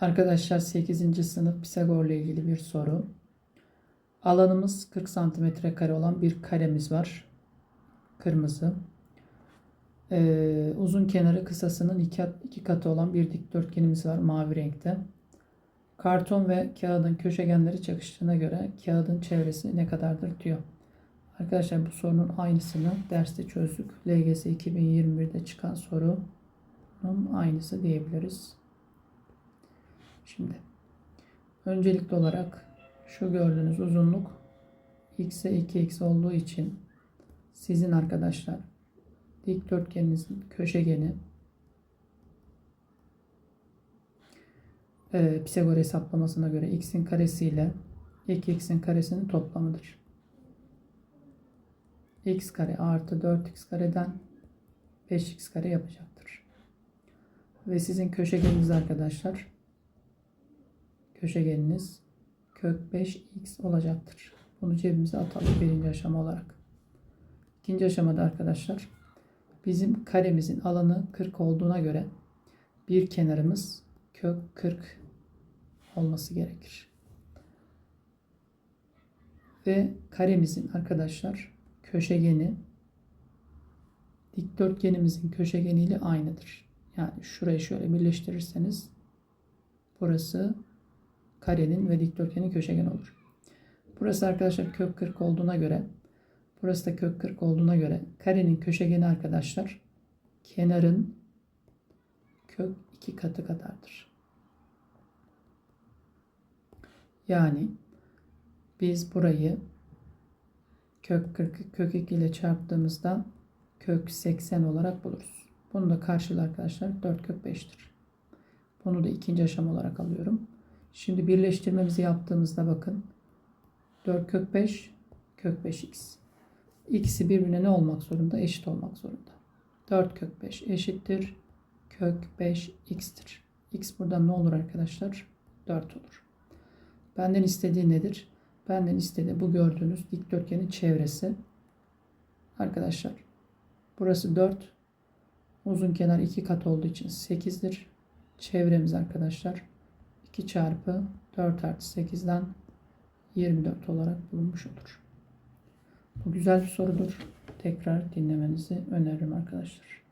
Arkadaşlar 8. sınıf Pisagor ile ilgili bir soru. Alanımız 40 santimetre kare olan bir karemiz var. Kırmızı. Ee, uzun kenarı kısasının iki, iki katı olan bir dikdörtgenimiz var mavi renkte. Karton ve kağıdın köşegenleri çakıştığına göre kağıdın çevresi ne kadardır diyor. Arkadaşlar bu sorunun aynısını derste çözdük. LGS 2021'de çıkan sorunun aynısı diyebiliriz. Şimdi öncelikli olarak şu gördüğünüz uzunluk x'e 2x olduğu için sizin arkadaşlar dikdörtgeninizin köşegeni e, Pisagor hesaplamasına göre x'in karesi ile 2x'in karesinin toplamıdır. x kare artı 4x kareden 5x kare yapacaktır. Ve sizin köşegeniniz arkadaşlar köşegeniniz kök 5x olacaktır. Bunu cebimize atalım birinci aşama olarak. İkinci aşamada arkadaşlar bizim karemizin alanı 40 olduğuna göre bir kenarımız kök 40 olması gerekir. Ve karemizin arkadaşlar köşegeni dikdörtgenimizin köşegeniyle aynıdır. Yani şurayı şöyle birleştirirseniz burası karenin ve dikdörtgenin köşegeni olur. Burası arkadaşlar kök 40 olduğuna göre burası da kök 40 olduğuna göre karenin köşegeni arkadaşlar kenarın kök 2 katı kadardır. Yani biz burayı kök 40 kök 2 ile çarptığımızda kök 80 olarak buluruz. Bunu da karşılığı arkadaşlar 4 kök 5'tir. Bunu da ikinci aşama olarak alıyorum. Şimdi birleştirmemizi yaptığımızda bakın 4 kök 5 kök 5x. İkisi birbirine ne olmak zorunda? Eşit olmak zorunda. 4 kök 5 eşittir. Kök 5 x'tir. x buradan ne olur arkadaşlar? 4 olur. Benden istediği nedir? Benden istediği bu gördüğünüz dikdörtgenin çevresi. Arkadaşlar burası 4. Uzun kenar 2 kat olduğu için 8'dir. Çevremiz arkadaşlar 2 çarpı 4 artı 8'den 24 olarak bulunmuş olur. Bu güzel bir sorudur. Tekrar dinlemenizi öneririm arkadaşlar.